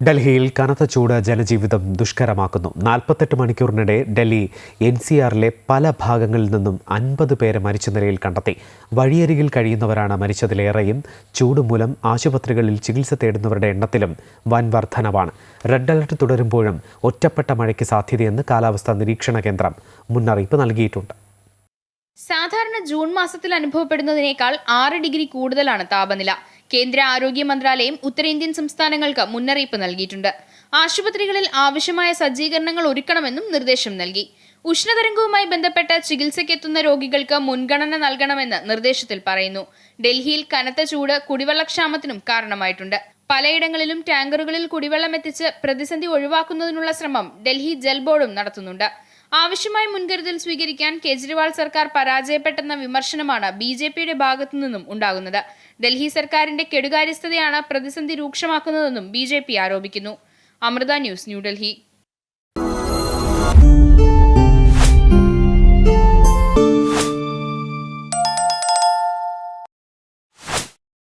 ഡൽഹിയിൽ കനത്ത ചൂട് ജനജീവിതം ദുഷ്കരമാക്കുന്നു. നാൽപ്പത്തെട്ട് മണിക്കൂറിനിടെ ഡൽഹി എൻ സി ആറിലെ പല ഭാഗങ്ങളിൽ നിന്നും അൻപത് പേരെ മരിച്ച നിലയിൽ കണ്ടെത്തി. വഴിയരികിൽ കഴിയുന്നവരാണ് മരിച്ചതിലേറെയും ചൂട് മൂലം ആശുപത്രികളിൽ ചികിത്സ തേടുന്നവരുടെ എണ്ണത്തിലും വൻ വർധനവാണ്. റെഡ് അലർട്ട് തുടരുമ്പോഴും ഒറ്റപ്പെട്ട മഴയ്ക്ക് സാധ്യതയെന്ന് കാലാവസ്ഥാ നിരീക്ഷണ കേന്ദ്രം മുന്നറിയിപ്പ് നൽകിയിട്ടുണ്ട്. സാധാരണ ജൂൺ മാസത്തിൽ അനുഭവപ്പെടുന്നതിനേക്കാൾ ആറ് ഡിഗ്രി കൂടുതലാണ് താപനില. കേന്ദ്ര ആരോഗ്യ മന്ത്രാലയം ഉത്തരേന്ത്യൻ സംസ്ഥാനങ്ങൾക്ക് മുന്നറിയിപ്പ് നൽകിയിട്ടുണ്ട്. ആശുപത്രികളിൽ ആവശ്യമായ സജ്ജീകരണങ്ങൾ ഒരുക്കണമെന്നും നിർദ്ദേശം നൽകി. ഉഷ്ണതരംഗവുമായി ബന്ധപ്പെട്ട ചികിത്സയ്ക്കെത്തുന്ന രോഗികൾക്ക് മുൻഗണന നൽകണമെന്ന് നിർദ്ദേശത്തിൽ പറയുന്നു. ഡൽഹിയിൽ കനത്ത ചൂട് കുടിവെള്ളക്ഷാമത്തിനും കാരണമായിട്ടുണ്ട്. പലയിടങ്ങളിലും ടാങ്കറുകളിൽ കുടിവെള്ളം എത്തിച്ച് പ്രതിസന്ധി ഒഴിവാക്കുന്നതിനുള്ള ശ്രമം ഡൽഹി ജൽ ബോർഡും നടത്തുന്നുണ്ട്. ആവശ്യമായ മുൻകരുതൽ സ്വീകരിക്കാൻ കേജ്രിവാൾ സർക്കാർ പരാജയപ്പെട്ടെന്ന വിമർശനമാണ് ബി ജെ പിയുടെ ഭാഗത്തു നിന്നും ഉണ്ടാകുന്നത്. ഡൽഹി സർക്കാരിന്റെ കെടുകാര്യസ്ഥതയാണ് പ്രതിസന്ധി രൂക്ഷമാക്കുന്നതെന്നും ബി ആരോപിക്കുന്നു. അമൃത ന്യൂസ് ന്യൂഡൽഹി.